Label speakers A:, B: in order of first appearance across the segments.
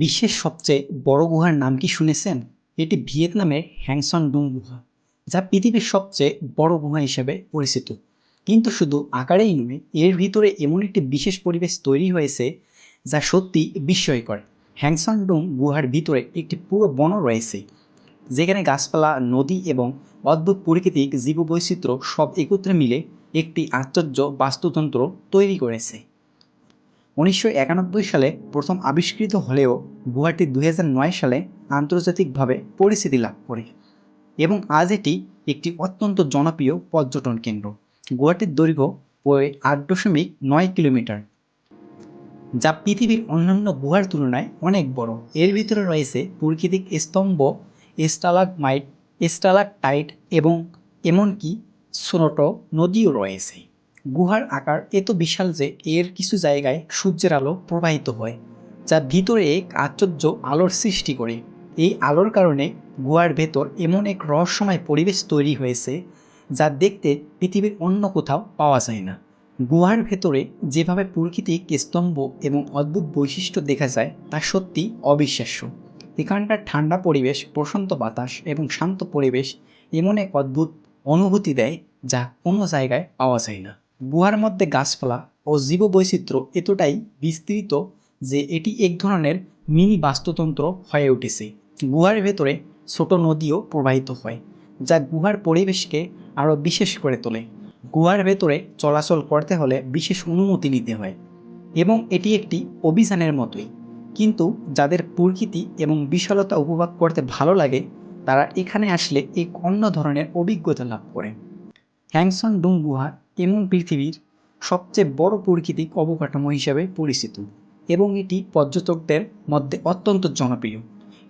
A: বিশ্বের সবচেয়ে বড় গুহার নাম কি শুনেছেন? এটি ভিয়েতনামের হ্যাংসন ডুং গুহা, যা পৃথিবীর সবচেয়ে বড় গুহা হিসেবে পরিচিত। কিন্তু শুধু আকারেই নয়, এর ভিতরে এমন একটি বিশেষ পরিবেশ তৈরি হয়েছে যা সত্যি বিস্ময়কর। হ্যাংসন ডুং গুহার ভিতরে একটি পুরো বন রয়েছে, যেখানে গাছপালা, নদী এবং অদ্ভুত প্রাকৃতিক জীববৈচিত্র্য সব একত্রে মিলে একটি আশ্চর্য বাস্তুতন্ত্র তৈরি করেছে। উনিশশো একানব্বই সালে প্রথম আবিষ্কৃত হলেও গুহাটি দুই সালে আন্তর্জাতিকভাবে পরিচিতি লাভ করে এবং আজ এটি একটি অত্যন্ত জনপ্রিয় পর্যটন কেন্দ্র। গুহাটির দৈর্ঘ্য প্রায় আট দশমিক নয় কিলোমিটার, যা পৃথিবীর অন্যান্য গুহার তুলনায় অনেক বড়। এর ভিতরে রয়েছে প্রাকৃতিক স্তম্ভ স্টালাগমাইট স্টালাকটাইট এবং এমনকি ছোট নদীও রয়েছে। গুহার আকার এত বিশাল যে এর কিছু জায়গায় সূর্যের আলো প্রবাহিত হয়, যা ভিতরে এক আশ্চর্য আলোর সৃষ্টি করে। এই আলোর কারণে গুহার ভেতর এমন এক রহস্যময় পরিবেশ তৈরি হয়েছে, যা দেখতে পৃথিবীর অন্য কোথাও পাওয়া যায় না। গুহার ভেতরে যেভাবে প্রকৃতিক স্তম্ভ এবং অদ্ভুত বৈশিষ্ট্য দেখা যায়, তা সত্যি অবিশ্বাস্য। এখানকার ঠান্ডা পরিবেশ, প্রশান্ত বাতাস এবং শান্ত পরিবেশ এমন এক অদ্ভুত অনুভূতি দেয়, যা কোনো জায়গায় পাওয়া যায় না। গুহার মধ্যে গাছপালা ও জীববৈচিত্র্য এতটাই বিস্তৃত যে এটি এক ধরনের মিনি বাস্তুতন্ত্র হয়ে উঠেছে। গুহার ভেতরে ছোট নদীও প্রবাহিত হয়, যা গুহার পরিবেশকে আরও বিশেষ করে তোলে। গুহার ভেতরে চলাচল করতে হলে বিশেষ অনুমতি নিতে হয়, এবং এটি একটি অভিযানের মতোই। কিন্তু যাদের প্রকৃতি এবং বিশালতা উপভোগ করতে ভালো লাগে, তারা এখানে আসলে এক অন্য ধরনের অভিজ্ঞতা লাভ করে। হ্যাংসন ডুং গুহা এমন পৃথিবীর সবচেয়ে বড় প্রকৃতিক অবকাঠামো হিসাবে পরিচিত এবং এটি পর্যটকদের মধ্যে অত্যন্ত জনপ্রিয়।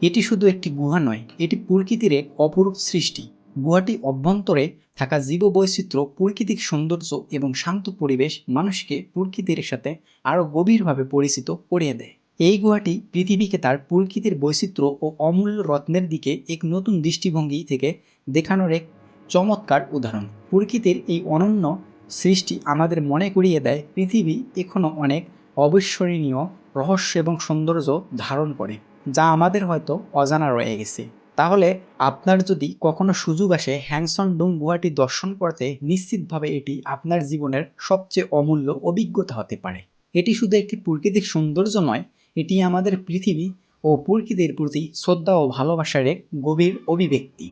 A: এটি শুধু একটি গুহা নয়, এটি প্রকৃতির এক অপরূপ সৃষ্টি। গুহাটি অভ্যন্তরে থাকা জীববৈচিত্র্য, প্রকৃতিক সৌন্দর্য এবং শান্ত পরিবেশ মানুষকে প্রকৃতির সাথে আরও গভীরভাবে পরিচিত করিয়ে দেয়। এই গুহাটি পৃথিবীকে তার প্রকৃতির বৈচিত্র্য ও অমূল্য রত্নের দিকে এক নতুন দৃষ্টিভঙ্গি থেকে দেখানোর এক চমৎকার উদাহরণ। প্রকৃতির এই অনন্য সৃষ্টি আমাদের মনে করিয়ে দেয়, পৃথিবী এখনও অনেক অবিস্মরণীয় রহস্য এবং সৌন্দর্য ধারণ করে, যা আমাদের হয়তো অজানা রয়ে গেছে। তাহলে আপনার যদি কখনো সুযোগ আসে হ্যাংসন ডুং গুহাটি দর্শন করতে, নিশ্চিতভাবে এটি আপনার জীবনের সবচেয়ে অমূল্য অভিজ্ঞতা হতে পারে। এটি শুধু একটি প্রাকৃতিক সৌন্দর্য নয়, এটি আমাদের পৃথিবী ও প্রকৃতির প্রতি শ্রদ্ধা ও ভালোবাসার এক গভীর অভিব্যক্তি।